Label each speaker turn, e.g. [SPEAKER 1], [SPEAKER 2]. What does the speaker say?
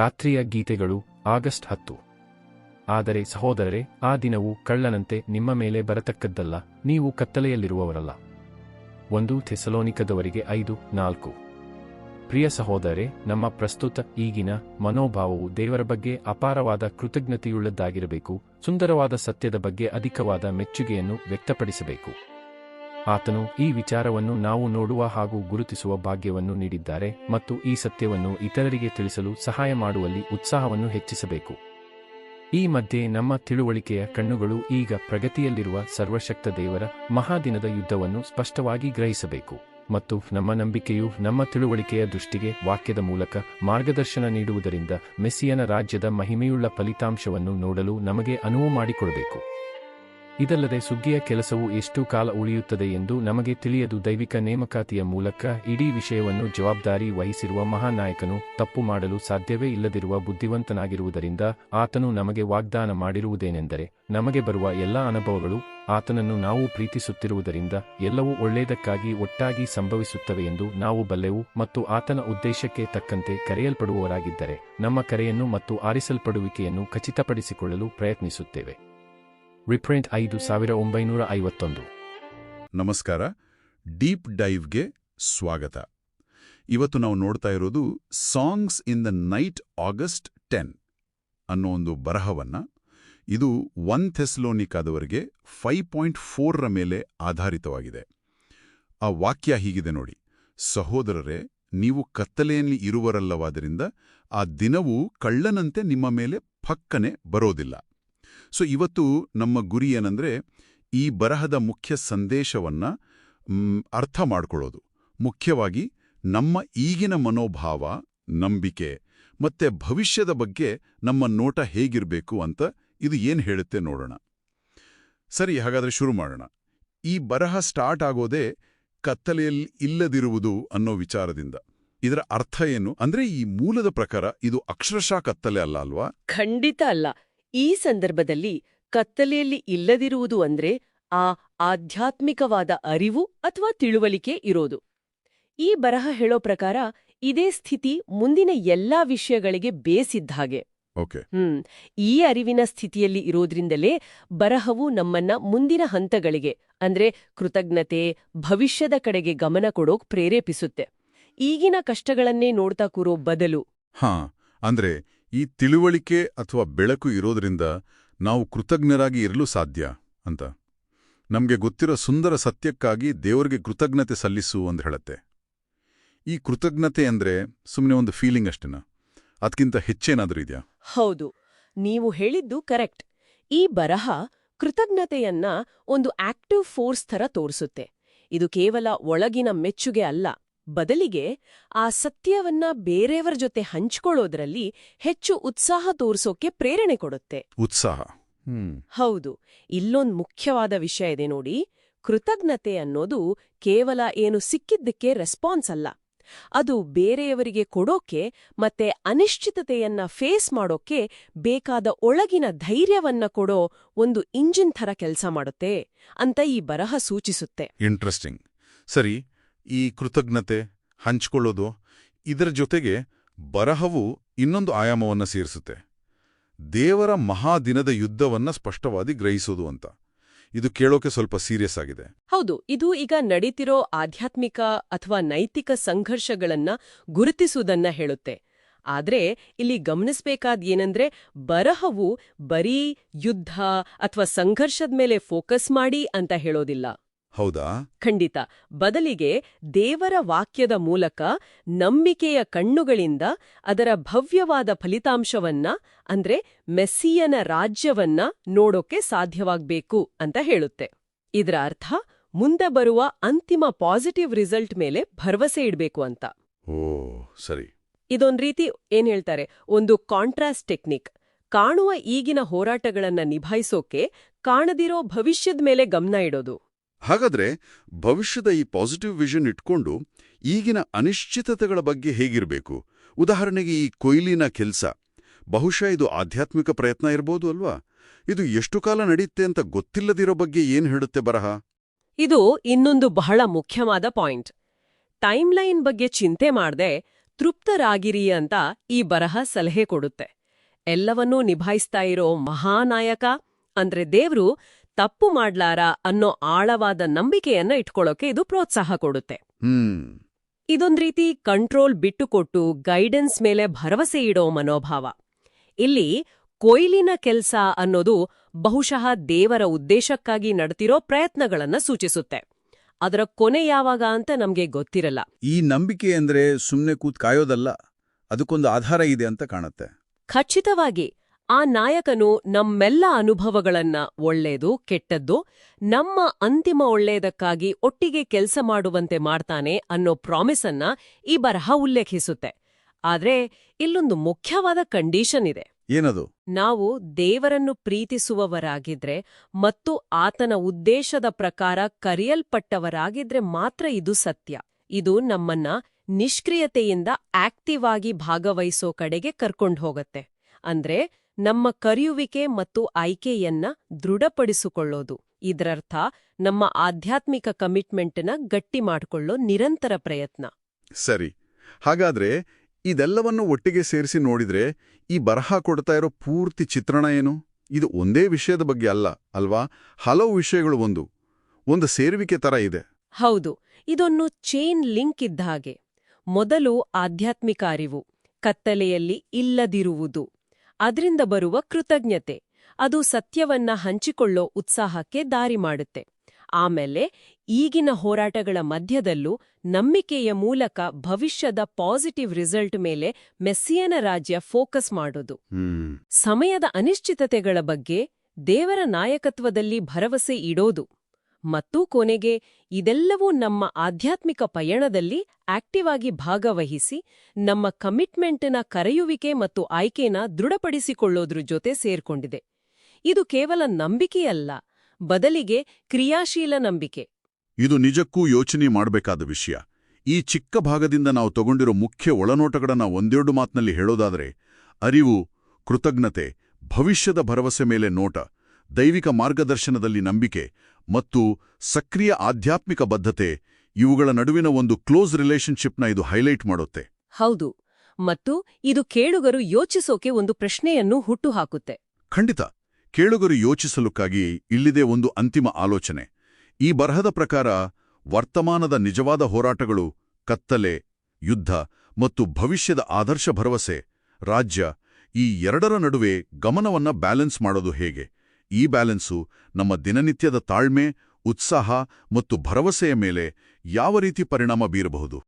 [SPEAKER 1] ರಾತ್ರಿಯ ಗೀತೆಗಳು, ಆಗಸ್ಟ್ ಹತ್ತು. ಆದರೆ ಸಹೋದರರೇ, ಆ ದಿನವು ಕಳ್ಳನಂತೆ ನಿಮ್ಮ ಮೇಲೆ ಬರತಕ್ಕದ್ದಲ್ಲ, ನೀವು ಕತ್ತಲೆಯಲ್ಲಿರುವವರಲ್ಲ. ಒಂದು ಥೆಸಲೋನಿಕದವರಿಗೆ ಐದು, ನಾಲ್ಕು. ಪ್ರಿಯ ಸಹೋದರೇ ನಮ್ಮ ಪ್ರಸ್ತುತ ಈಗಿನ ಮನೋಭಾವವು ದೇವರ ಬಗ್ಗೆ ಅಪಾರವಾದ ಕೃತಜ್ಞತೆಯುಳ್ಳದ್ದಾಗಿರಬೇಕು, ಸುಂದರವಾದ ಸತ್ಯದ ಬಗ್ಗೆ ಅಧಿಕವಾದ ಮೆಚ್ಚುಗೆಯನ್ನು ವ್ಯಕ್ತಪಡಿಸಬೇಕು. ಆತನು ಈ ವಿಚಾರವನ್ನು ನಾವು ನೋಡುವ ಹಾಗೂ ಗುರುತಿಸುವ ಭಾಗ್ಯವನ್ನು ನೀಡಿದ್ದಾರೆ ಮತ್ತು ಈ ಸತ್ಯವನ್ನು ಇತರರಿಗೆ ತಿಳಿಸಲು ಸಹಾಯ ಮಾಡುವಲ್ಲಿ ಉತ್ಸಾಹವನ್ನು ಹೆಚ್ಚಿಸಬೇಕು. ಈ ಮಧ್ಯೆ ನಮ್ಮ ತಿಳುವಳಿಕೆಯ ಕಣ್ಣುಗಳು ಈಗ ಪ್ರಗತಿಯಲ್ಲಿರುವ ಸರ್ವಶಕ್ತ ದೇವರ ಮಹಾದಿನದ ಯುದ್ಧವನ್ನು ಸ್ಪಷ್ಟವಾಗಿ ಗ್ರಹಿಸಬೇಕು ಮತ್ತು ನಮ್ಮ ನಂಬಿಕೆಯು ನಮ್ಮ ತಿಳುವಳಿಕೆಯ ದೃಷ್ಟಿಗೆ ವಾಕ್ಯದ ಮೂಲಕ ಮಾರ್ಗದರ್ಶನ ನೀಡುವುದರಿಂದ ಮೆಸ್ಸಿಯನ ರಾಜ್ಯದ ಮಹಿಮೆಯುಳ್ಳ ಫಲಿತಾಂಶವನ್ನು ನೋಡಲು ನಮಗೆ ಅನುವು ಮಾಡಿಕೊಡಬೇಕು. ಇದಲ್ಲದೆ ಸುಗ್ಗಿಯ ಕೆಲಸವು ಎಷ್ಟು ಕಾಲ ಉಳಿಯುತ್ತದೆ ಎಂದು ನಮಗೆ ತಿಳಿಯದು. ದೈವಿಕ ನೇಮಕಾತಿಯ ಮೂಲಕ ಇಡೀ ವಿಷಯವನ್ನು ಜವಾಬ್ದಾರಿ ವಹಿಸಿರುವ ಮಹಾನಾಯಕನು ತಪ್ಪು ಮಾಡಲು ಸಾಧ್ಯವೇ ಇಲ್ಲದಿರುವ ಬುದ್ಧಿವಂತನಾಗಿರುವುದರಿಂದ ಆತನು ನಮಗೆ ವಾಗ್ದಾನ ಮಾಡಿರುವುದೇನೆಂದರೆ ನಮಗೆ ಬರುವ ಎಲ್ಲ ಅನುಭವಗಳು ಆತನನ್ನು ನಾವು ಪ್ರೀತಿಸುತ್ತಿರುವುದರಿಂದ ಎಲ್ಲವೂ ಒಳ್ಳೆಯದಕ್ಕಾಗಿ ಒಟ್ಟಾಗಿ ಸಂಭವಿಸುತ್ತವೆ ಎಂದು ನಾವು ಬಲ್ಲೆವು ಮತ್ತು ಆತನ ಉದ್ದೇಶಕ್ಕೆ ತಕ್ಕಂತೆ ಕರೆಯಲ್ಪಡುವವರಾಗಿದ್ದರೆ ನಮ್ಮ ಕರೆಯನ್ನು ಮತ್ತು ಆರಿಸಲ್ಪಡುವಿಕೆಯನ್ನು ಖಚಿತಪಡಿಸಿಕೊಳ್ಳಲು ಪ್ರಯತ್ನಿಸುತ್ತೇವೆ. ರಿಪ್ರಿಂಟ್ ಐದು ಸಾವಿರ ಒಂಬೈನೂರ ಐವತ್ತೊಂದು.
[SPEAKER 2] ನಮಸ್ಕಾರ, ಡೀಪ್ ಡೈವ್ಗೆ ಸ್ವಾಗತ. ಇವತ್ತು ನಾವು ನೋಡ್ತಾ ಇರೋದು songs in the night August ten ಅನ್ನೋ ಒಂದು ಬರಹವನ್ನ. ಇದು ಒನ್ ಥೆಸ್ಲೋನಿಕಾದವರಿಗೆ ಫೈವ್ ಪಾಯಿಂಟ್ ಫೋರ್ರ ಮೇಲೆ ಆಧಾರಿತವಾಗಿದೆ. ಆ ವಾಕ್ಯ ಹೀಗಿದೆ ನೋಡಿ, ಸಹೋದರರೇ, ನೀವು ಕತ್ತಲೆಯಲ್ಲಿ ಇರುವರಲ್ಲವಾದ್ದರಿಂದ ಆ ದಿನವು ಕಳ್ಳನಂತೆ ನಿಮ್ಮ ಮೇಲೆ ಫಕ್ಕನೆ ಬರೋದಿಲ್ಲ. ಸೊ ಇವತ್ತು ನಮ್ಮ ಗುರಿ ಏನಂದ್ರೆ ಈ ಬರಹದ ಮುಖ್ಯ ಸಂದೇಶವನ್ನ ಅರ್ಥ ಮಾಡ್ಕೊಳ್ಳೋದು. ಮುಖ್ಯವಾಗಿ ನಮ್ಮ ಈಗಿನ ಮನೋಭಾವ, ನಂಬಿಕೆ ಮತ್ತೆ ಭವಿಷ್ಯದ ಬಗ್ಗೆ ನಮ್ಮ ನೋಟ ಹೇಗಿರಬೇಕು ಅಂತ ಇದು ಏನು ಹೇಳುತ್ತೆ ನೋಡೋಣ. ಸರಿ, ಹಾಗಾದ್ರೆ ಶುರು ಮಾಡೋಣ. ಈ ಬರಹ ಸ್ಟಾರ್ಟ್ ಆಗೋದೇ ಕತ್ತಲೆಯಲ್ಲಿ ಇಲ್ಲದಿರುವುದು ಅನ್ನೋ ವಿಚಾರದಿಂದ. ಇದರ ಅರ್ಥ ಏನು? ಅಂದ್ರೆ ಈ ಮೂಲದ ಪ್ರಕಾರ ಇದು ಅಕ್ಷರಶಃ ಕತ್ತಲೆ ಅಲ್ಲ ಅಲ್ವಾ?
[SPEAKER 3] ಖಂಡಿತ ಅಲ್ಲ. ಈ ಸಂದರ್ಭದಲ್ಲಿ ಕತ್ತಲೆಯಲ್ಲಿ ಇಲ್ಲದಿರುವುದು ಅಂದ್ರೆ ಆ ಆಧ್ಯಾತ್ಮಿಕವಾದ ಅರಿವು ಅಥವಾ ತಿಳುವಳಿಕೆ ಇರೋದು. ಈ ಬರಹ ಹೇಳೋ ಪ್ರಕಾರ ಇದೇ ಸ್ಥಿತಿ ಮುಂದಿನ ಎಲ್ಲಾ ವಿಷಯಗಳಿಗೆ ಬೇಸಿದ್ದ ಹಾಗೆ. ಹ್ಮ್. ಈ ಅರಿವಿನ ಸ್ಥಿತಿಯಲ್ಲಿ ಇರೋದ್ರಿಂದಲೇ ಬರಹವು ನಮ್ಮನ್ನ ಮುಂದಿನ ಹಂತಗಳಿಗೆ ಅಂದ್ರೆ ಕೃತಜ್ಞತೆ ಭವಿಷ್ಯದ ಕಡೆಗೆ ಗಮನ ಕೊಡೋಕ್ ಪ್ರೇರೇಪಿಸುತ್ತೆ. ಈಗಿನ ಕಷ್ಟಗಳನ್ನೇ ನೋಡ್ತಾ ಕೂರೋ ಬದಲು.
[SPEAKER 2] ಹಾ ಅಂದ್ರೆ ಈ ತಿಳುವಳಿಕೆ ಅಥವಾ ಬೆಳಕು ಇರೋದ್ರಿಂದ ನಾವು ಕೃತಜ್ಞರಾಗಿ ಇರಲು ಸಾಧ್ಯ ಅಂತ. ನಮಗೆ ಗೊತ್ತಿರೋ ಸುಂದರ ಸತ್ಯಕ್ಕಾಗಿ ದೇವರಿಗೆ ಕೃತಜ್ಞತೆ ಸಲ್ಲಿಸು ಅಂತ ಹೇಳತ್ತೆ. ಈ ಕೃತಜ್ಞತೆ ಅಂದ್ರೆ ಸುಮ್ಮನೆ ಒಂದು ಫೀಲಿಂಗ್ ಅಷ್ಟೇನ? ಅದಕ್ಕಿಂತ ಹೆಚ್ಚೇನಾದರೂ ಇದೆಯಾ?
[SPEAKER 3] ಹೌದು. ನೀವು ಹೇಳಿದ್ದು ಕರೆಕ್ಟ್. ಈ ಬರಹ ಕೃತಜ್ಞತೆಯನ್ನ ಒಂದು ಆಕ್ಟಿವ್ ಫೋರ್ಸ್ ಥರ ತೋರಿಸುತ್ತೆ. ಇದು ಕೇವಲ ಒಳಗಿನ ಮೆಚ್ಚುಗೆ ಅಲ್ಲ. ಬದಲಿಗೆ ಆ ಸತ್ಯವನ್ನ ಬೇರೆಯವರ ಜೊತೆ ಹಂಚಿಕೊಳ್ಳೋದ್ರಲ್ಲಿ ಹೆಚ್ಚು ಉತ್ಸಾಹ ತೋರಿಸೋಕೆ ಪ್ರೇರಣೆ ಕೊಡುತ್ತೆ.
[SPEAKER 2] ಉತ್ಸಾಹ. ಹ್ಮ್.
[SPEAKER 3] ಹೌದು. ಇಲ್ಲೊಂದ್ ಮುಖ್ಯವಾದ ವಿಷಯ ಇದೆ ನೋಡಿ. ಕೃತಜ್ಞತೆ ಅನ್ನೋದು ಕೇವಲ ಏನು ಸಿಕ್ಕಿದ್ದಕ್ಕೆ ರೆಸ್ಪಾನ್ಸ್ ಅಲ್ಲ. ಅದು ಬೇರೆಯವರಿಗೆ ಕೊಡೋಕೆ ಮತ್ತೆ ಅನಿಶ್ಚಿತತೆಯನ್ನ ಫೇಸ್ ಮಾಡೋಕೆ ಬೇಕಾದ ಒಳಗಿನ ಧೈರ್ಯವನ್ನ ಕೊಡೋ ಒಂದು ಇಂಜಿನ್ ಥರ ಕೆಲಸ ಮಾಡುತ್ತೆ ಅಂತ ಈ ಬರಹ ಸೂಚಿಸುತ್ತೆ.
[SPEAKER 2] ಇಂಟ್ರೆಸ್ಟಿಂಗ್ ಸರಿ ಈ ಕೃತಜ್ಞತೆ ಹಂಚಿಕೊಳ್ಳೋದು ಇದರ ಜೊತೆಗೆ ಬರಹವು ಇನ್ನೊಂದು ಆಯಾಮವನ್ನ ಸೇರಿಸುತ್ತೆ. ದೇವರ ಮಹಾದಿನದ ಯುದ್ಧವನ್ನ ಸ್ಪಷ್ಟವಾಗಿ ಗ್ರಹಿಸೋದು ಅಂತ. ಇದು ಕೇಳೋಕೆ ಸ್ವಲ್ಪ ಸೀರಿಯಸ್ ಆಗಿದೆ.
[SPEAKER 3] ಹೌದು, ಇದು ಈಗ ನಡೀತಿರೋ ಆಧ್ಯಾತ್ಮಿಕ ಅಥವಾ ನೈತಿಕ ಸಂಘರ್ಷಗಳನ್ನ ಗುರುತಿಸುವುದನ್ನ ಹೇಳುತ್ತೆ. ಆದ್ರೆ ಇಲ್ಲಿ ಗಮನಿಸಬೇಕಾದ ಏನಂದ್ರೆ ಬರಹವು ಬರೀ ಯುದ್ಧ ಅಥವಾ ಸಂಘರ್ಷದ ಮೇಲೆ ಫೋಕಸ್ ಮಾಡಿ ಅಂತ ಹೇಳೋದಿಲ್ಲ.
[SPEAKER 2] ಹೌದಾ?
[SPEAKER 3] ಖಂಡಿತ. ಬದಲಿಗೆ ದೇವರ ವಾಕ್ಯದ ಮೂಲಕ ನಂಬಿಕೆಯ ಕಣ್ಣುಗಳಿಂದ ಅದರ ಭವ್ಯವಾದ ಫಲಿತಾಂಶವನ್ನ ಅಂದ್ರೆ ಮೆಸ್ಸಿಯನ ರಾಜ್ಯವನ್ನ ನೋಡೋಕೆ ಸಾಧ್ಯವಾಗಬೇಕು ಅಂತ ಹೇಳುತ್ತೆ. ಇದರ ಅರ್ಥ ಮುಂದೆ ಬರುವ ಅಂತಿಮ ಪಾಸಿಟಿವ್ ರಿಸಲ್ಟ್ ಮೇಲೆ ಭರವಸೆ ಇಡಬೇಕು ಅಂತ.
[SPEAKER 2] ಓ ಸರಿ.
[SPEAKER 3] ಇದೊಂದ್ ರೀತಿ ಏನ್ ಹೇಳ್ತಾರೆ? ಒಂದು ಕಾಂಟ್ರಾಸ್ಟ್ ಟೆಕ್ನಿಕ್. ಕಾಣುವ ಈಗಿನ ಹೋರಾಟಗಳನ್ನ ನಿಭಾಯಿಸೋಕೆ ಕಾಣದಿರೋ ಭವಿಷ್ಯದ ಮೇಲೆ ಗಮನ ಇಡೋದು.
[SPEAKER 2] ಹಾಗಾದ್ರೆ ಭವಿಷ್ಯದ ಈ ಪಾಸಿಟಿವ್ ವಿಷನ್ ಇಟ್ಕೊಂಡು ಈಗಿನ ಅನಿಶ್ಚಿತತೆಗಳ ಬಗ್ಗೆ ಹೇಗಿರಬೇಕು? ಉದಾಹರಣೆಗೆ ಈ ಕೊಯ್ಲಿನ ಕೆಲಸ. ಬಹುಶಃ ಇದು ಆಧ್ಯಾತ್ಮಿಕ ಪ್ರಯತ್ನ ಇರಬಹುದು ಅಲ್ವಾ? ಇದು ಎಷ್ಟು ಕಾಲ ನಡೆಯುತ್ತೆ ಅಂತ ಗೊತ್ತಿಲ್ಲದಿರೋ ಬಗ್ಗೆ ಏನ್ ಹೇಳುತ್ತೆ ಬರಹ?
[SPEAKER 3] ಇದು ಇನ್ನೊಂದು ಬಹಳ ಮುಖ್ಯವಾದ ಪಾಯಿಂಟ್. ಟೈಮ್ಲೈನ್ ಬಗ್ಗೆ ಚಿಂತೆ ಮಾಡದೆ ತೃಪ್ತರಾಗಿರಿ ಅಂತ ಈ ಬರಹ ಸಲಹೆ ಕೊಡುತ್ತೆ. ಎಲ್ಲವನ್ನೂ ನಿಭಾಯಿಸ್ತಾ ಇರೋ ಮಹಾನಾಯಕ ಅಂದ್ರೆ ದೇವ್ರು ತಪ್ಪು ಮಾಡ್ಲಾರ ಅನ್ನೋ ಆಳವಾದ ನಂಬಿಕೆಯನ್ನ ಇಟ್ಕೊಳ್ಳೋಕೆ ಇದು ಪ್ರೋತ್ಸಾಹ ಕೊಡುತ್ತೆ. ಇದೊಂದ್ ರೀತಿ ಕಂಟ್ರೋಲ್ ಬಿಟ್ಟುಕೊಟ್ಟು ಗೈಡೆನ್ಸ್ ಮೇಲೆ ಭರವಸೆ ಇಡೋ ಮನೋಭಾವ. ಇಲ್ಲಿ ಕೊಯ್ಲಿನ ಕೆಲ್ಸ ಅನ್ನೋದು ಬಹುಶಃ ದೇವರ ಉದ್ದೇಶಕ್ಕಾಗಿ ನಡೆತಿರೋ ಪ್ರಯತ್ನಗಳನ್ನ ಸೂಚಿಸುತ್ತೆ. ಅದರ ಕೊನೆ ಯಾವಾಗ ಅಂತ ನಮ್ಗೆ ಗೊತ್ತಿರಲ್ಲ.
[SPEAKER 4] ಈ ನಂಬಿಕೆ ಅಂದ್ರೆ ಸುಮ್ನೆ ಕೂತ್ ಕಾಯೋದಲ್ಲ ಅದಕ್ಕೊಂದು ಆಧಾರ ಇದೆ ಅಂತ ಕಾಣುತ್ತೆ.
[SPEAKER 3] ಖಚಿತವಾಗಿ ಆ ನಾಯಕನು ನಮ್ಮೆಲ್ಲ ಅನುಭವಗಳನ್ನ ಒಳ್ಳೇದು ಕೆಟ್ಟದ್ದು ನಮ್ಮ ಅಂತಿಮ ಒಳ್ಳೆಯದಕ್ಕಾಗಿ ಒಟ್ಟಿಗೆ ಕೆಲಸ ಮಾಡುವಂತೆ ಮಾಡ್ತಾನೆ ಅನ್ನೋ ಪ್ರಾಮಿಸನ್ನ ಈ ಬರಹ ಉಲ್ಲೇಖಿಸುತ್ತೆ. ಆದ್ರೆ ಇಲ್ಲೊಂದು ಮುಖ್ಯವಾದ ಕಂಡೀಷನ್ ಇದೆ.
[SPEAKER 4] ಏನದು?
[SPEAKER 3] ನಾವು ದೇವರನ್ನು ಪ್ರೀತಿಸುವವರಾಗಿದ್ರೆ ಮತ್ತು ಆತನ ಉದ್ದೇಶದ ಪ್ರಕಾರ ಕರೆಯಲ್ಪಟ್ಟವರಾಗಿದ್ರೆ ಮಾತ್ರ ಇದು ಸತ್ಯ. ಇದು ನಮ್ಮನ್ನ ನಿಷ್ಕ್ರಿಯತೆಯಿಂದ ಆಕ್ಟಿವ್ ಆಗಿ ಭಾಗವಹಿಸೋ ಕಡೆಗೆ ಕರ್ಕೊಂಡು ಹೋಗತ್ತೆ. ಅಂದ್ರೆ ನಮ್ಮ ಕರೆಯುವಿಕೆ ಮತ್ತು ಆಯ್ಕೆಯನ್ನ ದೃಢಪಡಿಸಿಕೊಳ್ಳೋದು. ಇದರರ್ಥ ನಮ್ಮ ಆಧ್ಯಾತ್ಮಿಕ ಕಮಿಟ್ಮೆಂಟ್ನ ಗಟ್ಟಿ ಮಾಡಿಕೊಳ್ಳೋ ನಿರಂತರ ಪ್ರಯತ್ನ.
[SPEAKER 2] ಸರಿ. ಹಾಗಾದ್ರೆ ಇದೆಲ್ಲವನ್ನು ಒಟ್ಟಿಗೆ ಸೇರಿಸಿ ನೋಡಿದ್ರೆ ಈ ಬರಹ ಕೊಡ್ತಾ ಇರೋ ಪೂರ್ತಿ ಚಿತ್ರಣ ಏನು? ಇದು ಒಂದೇ ವಿಷಯದ ಬಗ್ಗೆ ಅಲ್ಲ ಅಲ್ವಾ? ಹಲವು ವಿಷಯಗಳು ಒಂದು. ಒಂದು ಸೇರುವಿಕೆ ತರ ಇದೆ.
[SPEAKER 3] ಹೌದು. ಇದೊಂದು ಚೈನ್ ಲಿಂಕ್ ಇದ್ದ ಹಾಗೆ. ಮೊದಲು ಆಧ್ಯಾತ್ಮಿಕ ಅರಿವು ಕತ್ತಲೆಯಲ್ಲಿ ಇಲ್ಲದಿರುವುದು. ಅದರಿಂದ ಬರುವ ಕೃತಜ್ಞತೆ. ಅದು ಸತ್ಯವನ್ನ ಹಂಚಿಕೊಳ್ಳೋ ಉತ್ಸಾಹಕ್ಕೆ ದಾರಿ ಮಾಡುತ್ತೆ. ಆಮೇಲೆ ಈಗಿನ ಹೋರಾಟಗಳ ಮಧ್ಯದಲ್ಲೂ ನಂಬಿಕೆಯ ಮೂಲಕ ಭವಿಷ್ಯದ ಪಾಸಿಟಿವ್ ರಿಸಲ್ಟ್ ಮೇಲೆ ಮೆಸ್ಸಿಯನ ರಾಜ್ಯ ಫೋಕಸ್ ಮಾಡೋದು. ಸಮಯದ ಅನಿಶ್ಚಿತತೆಗಳ ಬಗ್ಗೆ ದೇವರ ನಾಯಕತ್ವದಲ್ಲಿ ಭರವಸೆ ಇಡೋದು. ಮತ್ತು ಕೊನೆಗೆ ಇದೆಲ್ಲವೂ ನಮ್ಮ ಆಧ್ಯಾತ್ಮಿಕ ಪಯಣದಲ್ಲಿ ಆಕ್ಟಿವ್ ಆಗಿ ಭಾಗವಹಿಸಿ ನಮ್ಮ ಕಮಿಟ್ಮೆಂಟ್ನ ಕರೆಯುವಿಕೆ ಮತ್ತು ಆಯ್ಕೆನ ದೃಢಪಡಿಸಿಕೊಳ್ಳೋದ್ರ ಜೊತೆ ಸೇರ್ಕೊಂಡಿದೆ. ಇದು ಕೇವಲ ನಂಬಿಕೆಯಲ್ಲ, ಬದಲಿಗೆ ಕ್ರಿಯಾಶೀಲ ನಂಬಿಕೆ.
[SPEAKER 2] ಇದು ನಿಜಕ್ಕೂ ಯೋಚನೆ ಮಾಡಬೇಕಾದ ವಿಷಯ. ಈ ಚಿಕ್ಕ ಭಾಗದಿಂದ ನಾವು ತಗೊಂಡಿರೋ ಮುಖ್ಯ ಒಳನೋಟಗಳನ್ನ ಒಂದೆರಡು ಮಾತಿನಲ್ಲಿ ಹೇಳೋದಾದ್ರೆ, ಅರಿವು, ಕೃತಜ್ಞತೆ, ಭವಿಷ್ಯದ ಭರವಸೆ ಮೇಲೆ ನೋಟ, ದೈವಿಕ ಮಾರ್ಗದರ್ಶನದಲ್ಲಿ ನಂಬಿಕೆ ಮತ್ತು ಸಕ್ರಿಯ ಆಧ್ಯಾತ್ಮಿಕ ಬದ್ಧತೆ ಇವುಗಳ ನಡುವಿನ ಒಂದು ಕ್ಲೋಸ್ ರಿಲೇಶನ್ಶಿಪ್ನ ಇದು ಹೈಲೈಟ್ ಮಾಡುತ್ತೆ.
[SPEAKER 3] ಹೌದು. ಮತ್ತು ಇದು ಕೇಳುಗರು ಯೋಚಿಸೋಕೆ ಒಂದು ಪ್ರಶ್ನೆಯನ್ನು ಹುಟ್ಟುಹಾಕುತ್ತೆ.
[SPEAKER 2] ಖಂಡಿತ. ಕೇಳುಗರು ಯೋಚಿಸಲುಕ್ಕಾಗಿ ಇಲ್ಲಿದೆ ಒಂದು ಅಂತಿಮ ಆಲೋಚನೆ. ಈ ಬರಹದ ಪ್ರಕಾರ ವರ್ತಮಾನದ ನಿಜವಾದ ಹೋರಾಟಗಳು ಕತ್ತಲೆ ಯುದ್ಧ ಮತ್ತು ಭವಿಷ್ಯದ ಆದರ್ಶ ಭರವಸೆ ರಾಜ್ಯ ಈ ಎರಡರ ನಡುವೆ ಗಮನವನ್ನ ಬ್ಯಾಲೆನ್ಸ್ ಮಾಡೋದು ಹೇಗೆ? ಈ ಬ್ಯಾಲೆನ್ಸು ನಮ್ಮ ದಿನನಿತ್ಯದ ತಾಳ್ಮೆ ಉತ್ಸಾಹ ಮತ್ತು ಭರವಸೆಯ ಮೇಲೆ ಯಾವ ರೀತಿ ಪರಿಣಾಮ ಬೀರಬಹುದು?